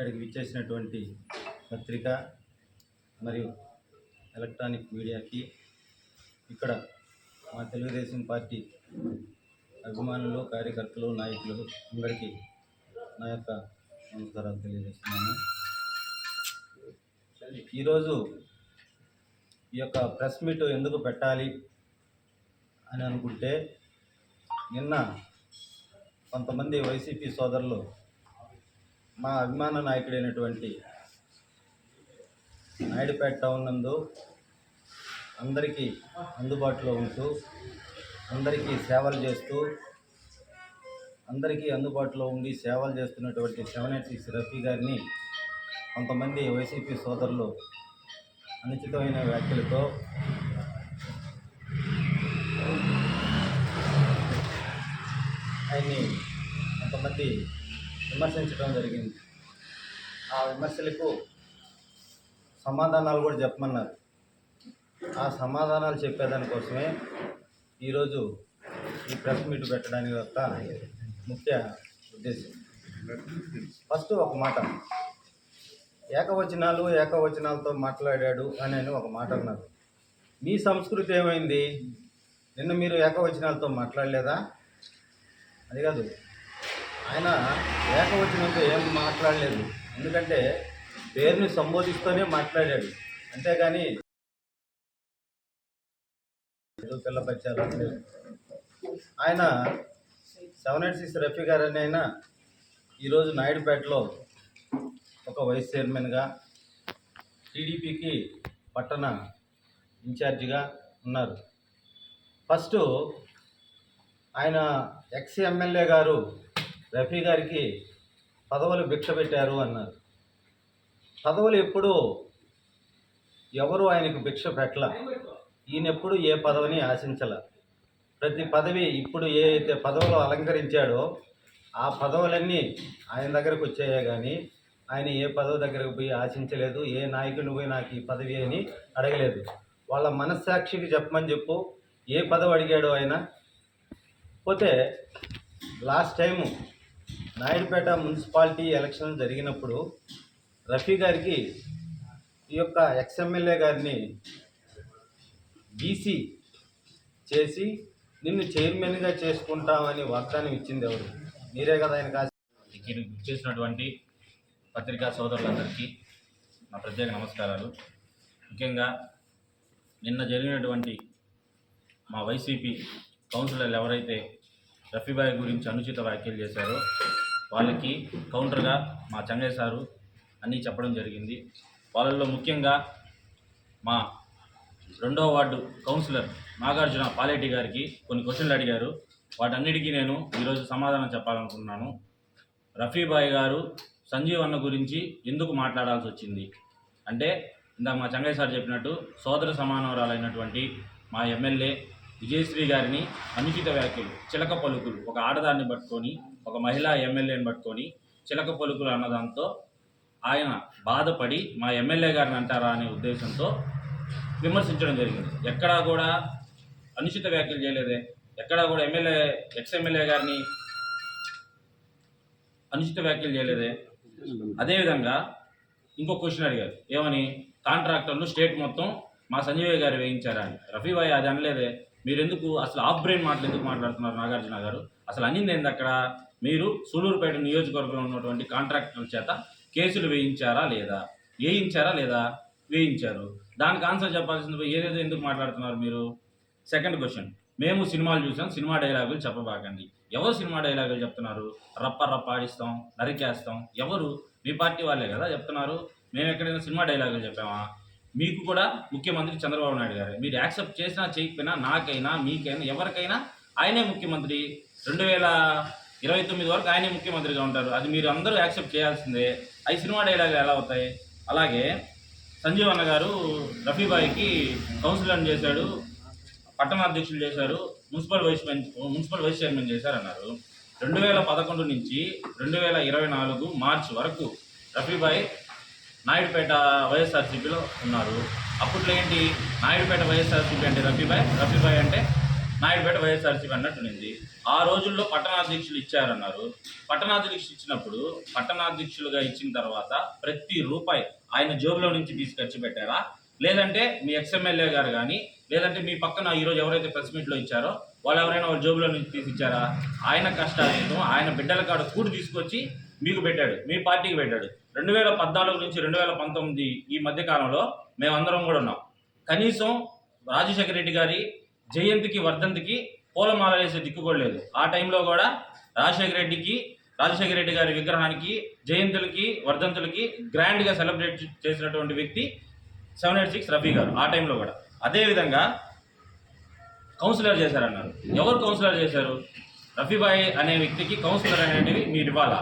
ఇక్కడికి విచ్చేసినటువంటి పత్రిక మరియు ఎలక్ట్రానిక్ మీడియాకి ఇక్కడ మా తెలుగుదేశం పార్టీ అభిమానులు కార్యకర్తలు నాయకులు అందరికీ నా యొక్క నమస్కారాలు తెలియజేస్తున్నాను. ఈరోజు ఈ యొక్క ప్రెస్ మీట్ ఎందుకు పెట్టాలి అని అనుకుంటే నిన్న కొంతమంది వైసీపీ సోదరులు మా అభిమాన నాయకుడైనటువంటి నాయుడుపేట టౌన్ నందు అందరికీ అందుబాటులో ఉంటూ అందరికీ సేవలు చేస్తూ అందరికీ అందుబాటులో ఉండి సేవలు చేస్తున్నటువంటి సెవెన్ ఎయిట్ సిక్స్ రఫీ గారిని కొంతమంది వైసీపీ సోదరులు అనుచితమైన వ్యాఖ్యలతో ఆయన్ని కొంతమంది విమర్శించడం జరిగింది. ఆ విమర్శలకు సమాధానాలు కూడా చెప్పమన్నారు. ఆ సమాధానాలు చెప్పేదానికోసమే ఈరోజు ఈ ప్రెస్ మీట్ పెట్టడానికి యొక్క ముఖ్య ఉద్దేశం. ఫస్ట్ ఒక మాట. ఏకవచనాలు ఏకవచనాలతో మాట్లాడాడు అని అని ఒక మాట అన్నారు. మీ సంస్కృతి ఏమైంది? నిన్న మీరు ఏకవచనాలతో మాట్లాడలేదా? అది కాదు. ఆయన ఏకవచనంతో ఏం మాట్లాడలేదు. ఎందుకంటే పేరుని సంబోధిస్తూనే మాట్లాడాడు. అంతేగాని ఏదో ఆయన సెవెన్ ఎయిట్ సిక్స్ రఫీ గారు అని ఆయన ఈరోజు నాయుడుపేటలో ఒక వైస్ చైర్మన్గా టీడీపీకి పట్టణ ఇన్ఛార్జిగా ఉన్నారు. ఫస్ట్ ఆయన ఎక్స్ ఎమ్మెల్యే గారు రఫీ గారికి పదవులు భిక్ష పెట్టారు అన్నారు. పదవులు ఎప్పుడు ఎవరు ఆయనకు భిక్ష పెట్టల? ఈయనెప్పుడు ఏ పదవిని ఆశించల? ప్రతి పదవి ఇప్పుడు ఏ అయితే పదవులు అలంకరించాడో ఆ పదవులన్నీ ఆయన దగ్గరకు వచ్చాయే కానీ ఆయన ఏ పదవి దగ్గరకు పోయి ఆశించలేదు ఏ నాయకుడిని పోయి నాకు ఈ పదవి అని అడగలేదు. వాళ్ళ మనస్సాక్షికి చెప్పమని చెప్పు ఏ పదవి అడిగాడు ఆయన? పోతే last time Naidupeta municipality election జరిగినప్పుడు రఫీ గారికి ఈ యొక్క ఎక్స్ఎమ్మెల్యే గారిని బీసీ చేసి నిన్ను చైర్మన్గా చేసుకుంటామని వాగ్దానం ఇచ్చింది ఎవరు? మీరే కదా ఆయన కాసి ఇక్కడ చేసినటువంటి పత్రికా సోదరులందరికీ నా ప్రత్యేక నమస్కారాలు. ముఖ్యంగా నిన్న జరిగినటువంటి మా వైసీపీ కౌన్సిలర్లు ఎవరైతే రఫీబాయ్ గురించి అనుచిత వ్యాఖ్యలు చేశారో వాళ్ళకి కౌంటర్గా మా చంగయ్య సారు అన్నీ చెప్పడం జరిగింది. వాళ్ళల్లో ముఖ్యంగా మా రెండవ వార్డు కౌన్సిలర్ నాగార్జున పాలేటి గారికి కొన్ని క్వశ్చన్లు అడిగారు. వాటన్నిటికీ నేను ఈరోజు సమాధానం చెప్పాలనుకుంటున్నాను. రఫీబాయ్ గారు సంజీవ్ అన్న గురించి ఎందుకు మాట్లాడాల్సి వచ్చింది? అంటే ఇందాక మా చంగయ్య సార్ చెప్పినట్టు సోదర సమానవరాలైనటువంటి మా ఎమ్మెల్యే విజయశ్రీ గారిని అనుచిత వ్యాఖ్యలు చిలక పలుకులు ఒక ఆడదాన్ని పట్టుకొని ఒక మహిళా ఎమ్మెల్యేని పట్టుకొని చిలక పలుకులు అన్నదాంతో ఆయన బాధపడి మా ఎమ్మెల్యే గారిని అంటారా అనే ఉద్దేశంతో విమర్శించడం జరిగింది. ఎక్కడా కూడా అనుచిత వ్యాఖ్యలు చేయలేదే. ఎక్కడా కూడా ఎమ్మెల్యే ఎక్స్ ఎమ్మెల్యే గారిని అనుచిత వ్యాఖ్యలు చేయలేదే. అదేవిధంగా ఇంకో క్వశ్చన్ అడిగారు. ఏమని? కాంట్రాక్టర్లు స్టేట్ మొత్తం మా సంజయ్ గారు వేయించారా అని. రఫీబాయ్ అది అనలేదే. మీరు ఎందుకు అసలు ఆఫ్ బ్రెయిన్ మాటలు ఎందుకు మాట్లాడుతున్నారు నాగార్జున గారు? అసలు అనింది ఏంది అక్కడ? మీరు సూలూరుపేట నియోజకవర్గంలో ఉన్నటువంటి కాంట్రాక్టర్ల చేత కేసులు వేయించారా లేదా? వేయించారా లేదా? వేయించారు. దానికి ఆన్సర్ చెప్పాల్సింది ఏదైతే ఏదేదో ఎందుకు మాట్లాడుతున్నారు మీరు? సెకండ్ క్వశ్చన్ మేము సినిమాలు చూసాం సినిమా డైలాగులు చెప్పబాకండి. ఎవరు సినిమా డైలాగులు చెప్తున్నారు? రప్ప రప్ప ఆడిస్తాం నరికేస్తాం. ఎవరు? మీ పార్టీ వాళ్ళే కదా చెప్తున్నారు. మేము ఎక్కడైనా సినిమా డైలాగులు చెప్పామా? మీకు కూడా ముఖ్యమంత్రి చంద్రబాబు నాయుడు గారు. మీరు యాక్సెప్ట్ చేసినా చేయకపోయినా నాకైనా మీకైనా ఎవరికైనా ఆయనే ముఖ్యమంత్రి. రెండు వేల ఇరవై తొమ్మిది వరకు ఆయనే ముఖ్యమంత్రిగా ఉంటారు. అది మీరు అందరూ యాక్సెప్ట్ చేయాల్సిందే. అవి సినిమా డైలాగులు ఎలా అవుతాయి? అలాగే సంజీవ్ అన్న గారు రఫీబాయికి కౌన్సిలర్ చేశాడు పట్టణ అధ్యక్షులు చేశారు municipal vice municipal vice chairman చేశారన్నారు. రెండు వేల పదకొండు నుంచి రెండు వేల ఇరవై నాలుగు మార్చి వరకు రఫీబాయ్ నాయుడుపేట వైఎస్ఆర్సీపీలో ఉన్నారు. అప్పట్లో ఏంటి? నాయుడుపేట వైఎస్ఆర్సీపీ అంటే రఫీబాయ్ రఫీబాయ్ అంటే నాయుడుపేట వైఎస్ఆర్సీపీ అన్నట్టునింది ఆ రోజుల్లో పట్టణాధ్యక్షులు ఇచ్చారన్నారు. పట్టణాధ్యక్షులు ఇచ్చినప్పుడు పట్టణాధ్యక్షులుగా ఇచ్చిన తర్వాత ప్రతి రూపాయి ఆయన జోబులో నుంచి తీసుకొచ్చి పెట్టారా? లేదంటే మీ ఎక్స్ఎమ్మెల్యే గారు కానీ లేదంటే మీ పక్కన ఈరోజు ఎవరైతే ప్రెస్ మీట్లో ఇచ్చారో వాళ్ళు ఎవరైనా వాళ్ళ జోబులో నుంచి తీసి ఇచ్చారా ఆయన కష్టాలు ఆయన బిడ్డల కాడ కూడి తీసుకొచ్చి మీకు పెట్టాడు మీ పార్టీకి పెట్టాడు. రెండు వేల పద్నాలుగు నుంచి రెండు వేల పంతొమ్మిది ఈ మధ్య కాలంలో మేమందరం కూడా ఉన్నాం. కనీసం రాజశేఖర రెడ్డి గారి జయంతికి వర్ధంతికి పూలమాల వేసే దిక్కు కూడా లేదు. ఆ టైంలో కూడా రాజశేఖర రెడ్డికి రాజశేఖర రెడ్డి గారి విగ్రహానికి జయంతులకి వర్ధంతులకి గ్రాండ్గా సెలబ్రేట్ చేసినటువంటి వ్యక్తి సెవెన్ ఎయిట్ సిక్స్ రఫీ గారు ఆ టైంలో కూడా. అదేవిధంగా కౌన్సిలర్ చేశారన్నారు. ఎవరు కౌన్సిలర్ చేశారు? రఫీబాయి అనే వ్యక్తికి కౌన్సిలర్ అనేటివి మీరు ఇవ్వాలా?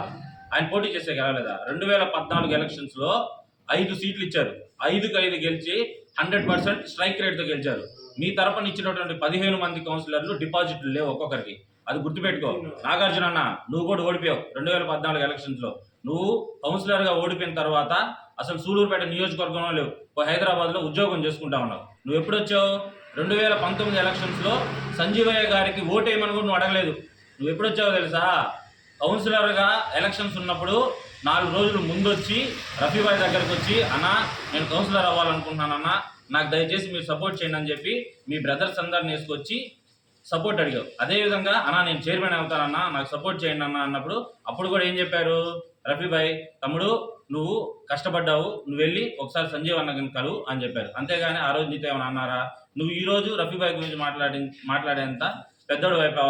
ఆయన పోటీ చేసే గెలవలేదా? రెండు వేల పద్నాలుగు ఎలక్షన్స్లో ఐదు సీట్లు ఇచ్చారు. ఐదుకి ఐదు గెలిచి హండ్రెడ్ పర్సెంట్ స్ట్రైక్ రేట్తో గెలిచారు. మీ తరపున ఇచ్చినటువంటి పదిహేను మంది కౌన్సిలర్లు డిపాజిట్లు లేవు ఒక్కొక్కరికి. అది గుర్తుపెట్టుకో. నాగార్జున అన్న నువ్వు కూడా ఓడిపోయావు రెండు వేల పద్నాలుగు ఎలక్షన్స్లో నువ్వు కౌన్సిలర్గా ఓడిపోయిన తర్వాత అసలు సూలూరుపేట నియోజకవర్గంలో లేవు. హైదరాబాద్లో ఉద్యోగం చేసుకుంటా ఉన్నావు. నువ్వు ఎప్పుడు వచ్చావు? రెండు వేల పంతొమ్మిది ఎలక్షన్స్లో సంజీవయ్య గారికి ఓటేయమని కూడా నువ్వు అడగలేదు. నువ్వు ఎప్పుడు వచ్చావో తెలుసా? కౌన్సిలర్గా ఎలక్షన్స్ ఉన్నప్పుడు నాలుగు రోజులు ముందు వచ్చి రఫీబాయ్ దగ్గరకు వచ్చి అన్నా నేను కౌన్సిలర్ అవ్వాలనుకుంటున్నానన్న నాకు దయచేసి మీరు సపోర్ట్ చేయండి అని చెప్పి మీ బ్రదర్స్ అందరిని వేసుకొచ్చి సపోర్ట్ అడిగావు. అదేవిధంగా అన్నా నేను చైర్మన్ అవుతానన్నా నాకు సపోర్ట్ చేయండి అన్న అన్నప్పుడు అప్పుడు కూడా ఏం చెప్పారు? రఫీబాయ్ తమ్ముడు నువ్వు కష్టపడ్డావు నువ్వు వెళ్ళి ఒకసారి సంజీవ్ అన్న కలు అని చెప్పారు. అంతేగాని ఆ రోజు నీతో ఏమైనా అన్నారా? నువ్వు ఈ రోజు రఫీబాయ్ గురించి మాట్లాడి మాట్లాడేంత? పెద్దోడు వైపు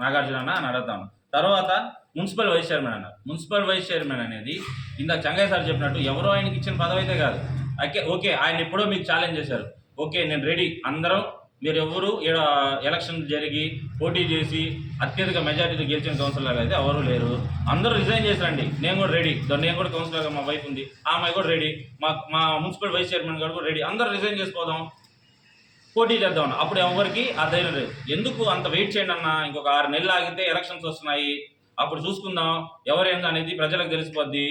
నాగార్జున అన్న అని అడుగుతాను. తర్వాత మున్సిపల్ వైస్ చైర్మన్ అన్నారు. మున్సిపల్ వైస్ చైర్మన్ అనేది ఇందాక చంగయ్య సార్ చెప్పినట్టు ఎవరో ఆయనకి ఇచ్చిన పదవి అయితే కాదు. ఓకే ఓకే ఆయన ఎప్పుడో మీకు ఛాలెంజ్ చేశారు. ఓకే నేను రెడీ అందరం మీరు ఎవరు ఎలక్షన్ జరిగి పోటీ చేసి అత్యధిక మెజారిటీతో గెలిచిన కౌన్సిలర్ అయితే ఎవరు లేరు. అందరూ రిజైన్ చేశారండి నేను కూడా రెడీ నేను కూడా కౌన్సిలర్గా మా వైఫ్ ఉంది. ఆ అమ్మాయి కూడా రెడీ మా మా మున్సిపల్ వైస్ చైర్మన్ గారు కూడా రెడీ అందరూ రిజైన్ చేసిపోదాం. పోటీ చేద్దాం అన్న. అప్పుడు ఎవరికి ఆ ధైర్యం లేదు. ఎందుకు అంత వెయిట్ చేయండి అన్న? ఇంకొక ఆరు నెలలు ఆగితే ఎలక్షన్స్ వస్తున్నాయి. అప్పుడు చూసుకుందాం ఎవరేందనేది ప్రజలకు తెలిసిపోద్ది.